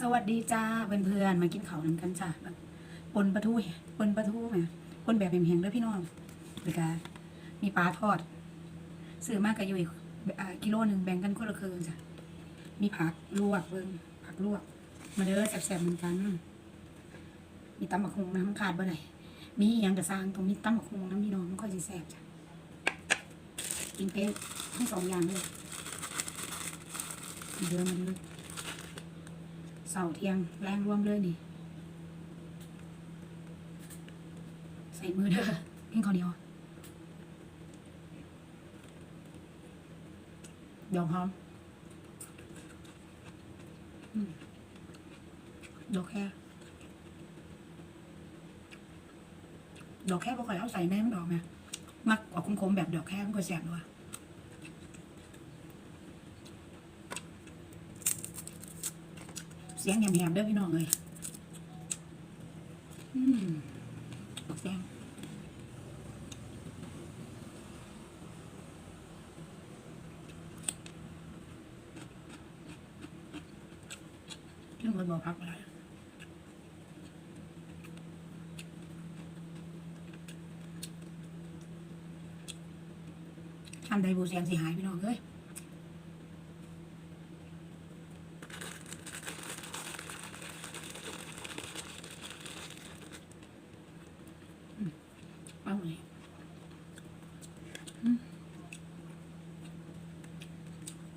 สวัสดีจ้าเพื่อนๆมากินข้าวน้ำกันจ้าปนปลาทูปนปลาทูไหมปนแบบแห้งๆด้อพี่น้องแล้วก็มีปลาทอดซื้อมากกับอยู่อีกกิโลหนึ่งแบ่งกันคนละครึ่งจ้ะมีผักลวกเบิ่งผักลวก มาเด้อแซ่บๆเหมือนกัน มีตำบักฮุงน้ำขาดบ่ได้มีอหยังกระซางตรงมีตำบักฮุงน้ำพี่น้องมันค่อยสิแซ่บจ้ะกินเป๊ะทั้งสองอย่างเลยเด้อมาเด้อ เสาเทียงแรงร่วมเลยนี่ ใส่มือเด้อกินข้าวเหนียวดอกหอมดอกแค่ดอกแค่บ่ค่อยเอาใส่แม่มันดอกไหมมักออกคมๆแบบดอกแค่มันก็แสบด้วย เสียงแหบๆเด้อพี่น้องเลยอืมเสียงเรื่องมันบอกพักอะไรทำใดบูเสียงสิหายพี่น้องเอ้ย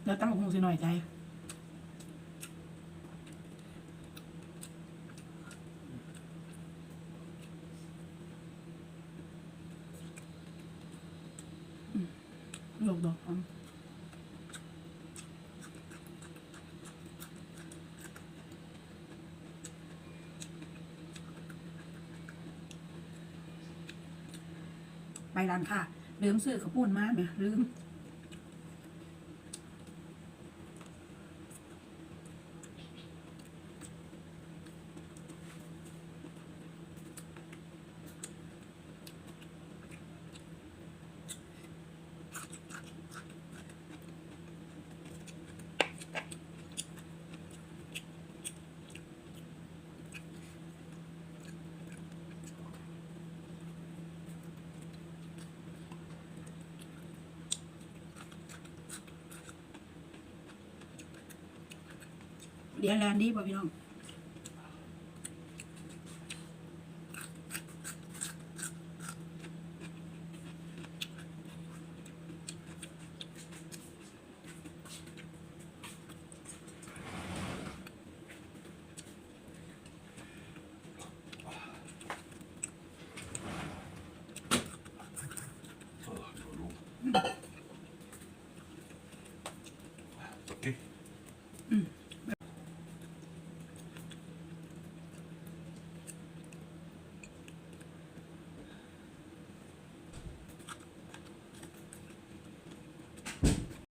แล้วตั้งคงสิหน่อยใจอืมลูกดอกหอมไปร้านค่ะลืมซื้อกระปุ้นมาไหมลืม เรียนแลนดีป่ะพี่น้อง Okej. Mm.